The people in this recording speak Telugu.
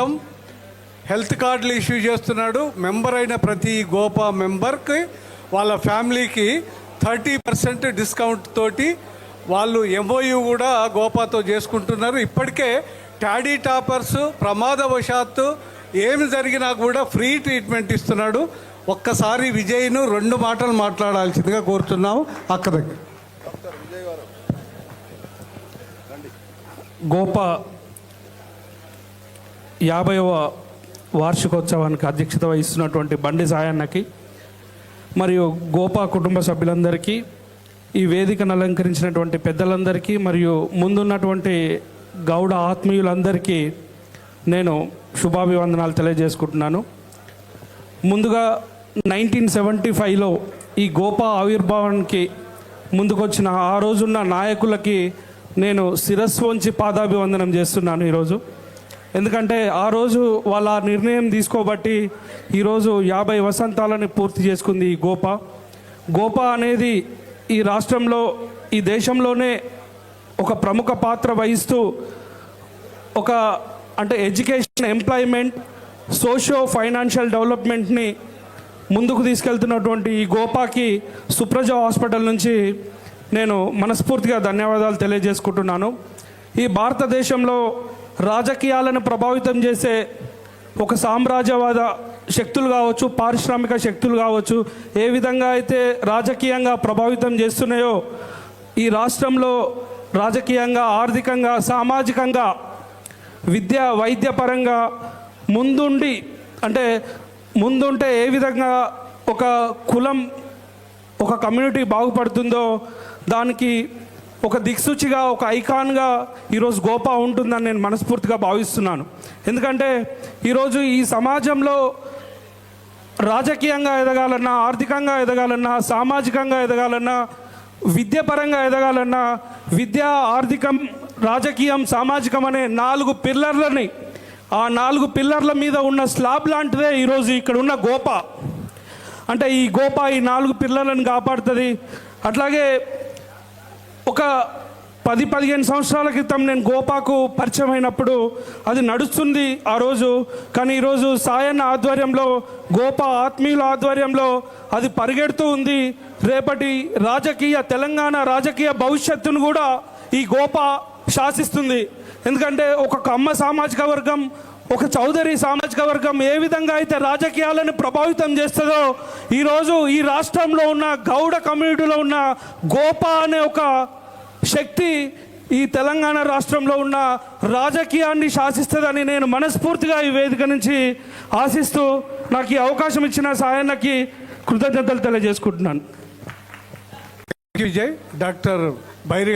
మొత్తం హెల్త్ కార్డులు ఇష్యూ చేస్తున్నాడు. మెంబర్ అయిన ప్రతి గోపా మెంబర్కి వాళ్ళ ఫ్యామిలీకి థర్టీ పర్సెంట్ డిస్కౌంట్ తోటి వాళ్ళు ఎంఓయూ కూడా గోపాతో చేసుకుంటున్నారు. ఇప్పటికే టాడీ టాపర్స్ ప్రమాదవశాత్తు ఏమి జరిగినా కూడా ఫ్రీ ట్రీట్మెంట్ ఇస్తున్నాడు. ఒక్కసారి విజయ్ను రెండు మాటలు మాట్లాడాల్సిందిగా కోరుతున్నాము అక్క దగ్గర. గోప యాభైవ వార్షికోత్సవానికి అధ్యక్షత వహిస్తున్నటువంటి బండి సాయన్నకి మరియు గోపా కుటుంబ సభ్యులందరికీ ఈ వేదికను అలంకరించినటువంటి పెద్దలందరికీ మరియు ముందున్నటువంటి గౌడ ఆత్మీయులందరికీ నేను శుభాభివందనాలు తెలియజేసుకుంటున్నాను. ముందుగా నైన్టీన్ సెవెంటీ ఫైవ్లో ఈ గోపా ఆవిర్భావానికి ముందుకొచ్చిన ఆ రోజున్న నాయకులకి నేను శిరస్సు వంచి పాదాభివందనం చేస్తున్నాను ఈరోజు. ఎందుకంటే ఆ రోజు వాళ్ళ నిర్ణయం తీసుకోబట్టి ఈరోజు యాభై వసంతాలని పూర్తి చేసుకుంది ఈ గోప. గోపా అనేది ఈ రాష్ట్రంలో ఈ దేశంలోనే ఒక ప్రముఖ పాత్ర వహిస్తూ ఒక అంటే ఎడ్యుకేషన్ ఎంప్లాయ్మెంట్ సోషియో ఫైనాన్షియల్ డెవలప్మెంట్ని ముందుకు తీసుకెళ్తున్నటువంటి ఈ గోపాకి సుప్రజ హాస్పిటల్ నుంచి నేను మనస్ఫూర్తిగా ధన్యవాదాలు తెలియజేసుకుంటున్నాను. ఈ భారతదేశంలో రాజకీయాలను ప్రభావితం చేసే ఒక సామ్రాజ్యవాద శక్తులు కావచ్చు పారిశ్రామిక శక్తులు కావచ్చు ఏ విధంగా అయితే రాజకీయంగా ప్రభావితం చేస్తున్నాయో ఈ రాష్ట్రంలో రాజకీయంగా ఆర్థికంగా సామాజికంగా విద్య వైద్యపరంగా ముందుండి అంటే ముందుంటే ఏ విధంగా ఒక కులం ఒక కమ్యూనిటీ బాగుపడుతుందో దానికి ఒక దిక్సూచిగా ఒక ఐకాన్గా ఈరోజు గోపా ఉంటుందని నేను మనస్ఫూర్తిగా భావిస్తున్నాను. ఎందుకంటే ఈరోజు ఈ సమాజంలో రాజకీయంగా ఎదగాలన్నా ఆర్థికంగా ఎదగాలన్నా సామాజికంగా ఎదగాలన్నా విద్యపరంగా ఎదగాలన్నా విద్య ఆర్థికం రాజకీయం సామాజికం అనే నాలుగు పిల్లర్లని ఆ నాలుగు పిల్లర్ల మీద ఉన్న స్లాబ్ లాంటిదే ఈరోజు ఇక్కడ ఉన్న గోప. అంటే ఈ గోప ఈ నాలుగు పిల్లర్లను కాపాడుతుంది. అట్లాగే ఒక పది పదిహేను సంవత్సరాల క్రితం నేను గోపాకు పరిచయం అయినప్పుడు అది నడుస్తుంది ఆ రోజు. కానీ ఈరోజు సాయన్న ఆధ్వర్యంలో గోపా ఆత్మీయుల ఆధ్వర్యంలో అది పరిగెడుతూ ఉంది. రేపటి రాజకీయ తెలంగాణ రాజకీయ భవిష్యత్తును కూడా ఈ గోపా శాసిస్తుంది. ఎందుకంటే ఒక కమ్మ సామాజిక వర్గం ఒక చౌదరి సామాజిక వర్గం ఏ విధంగా అయితే రాజకీయాలను ప్రభావితం చేస్తుందో ఈరోజు ఈ రాష్ట్రంలో ఉన్న గౌడ కమ్యూనిటీలో ఉన్న గోపా అనే ఒక శక్తి ఈ తెలంగాణ రాష్ట్రంలో ఉన్న రాజకీయాన్ని శాసిస్తుందని నేను మనస్ఫూర్తిగా ఈ వేదిక నుంచి ఆశిస్తూ నాకు ఈ అవకాశం ఇచ్చిన సాయన్నకి కృతజ్ఞతలు తెలియజేసుకుంటున్నాను. విజయ్ డాక్టర్ బైరి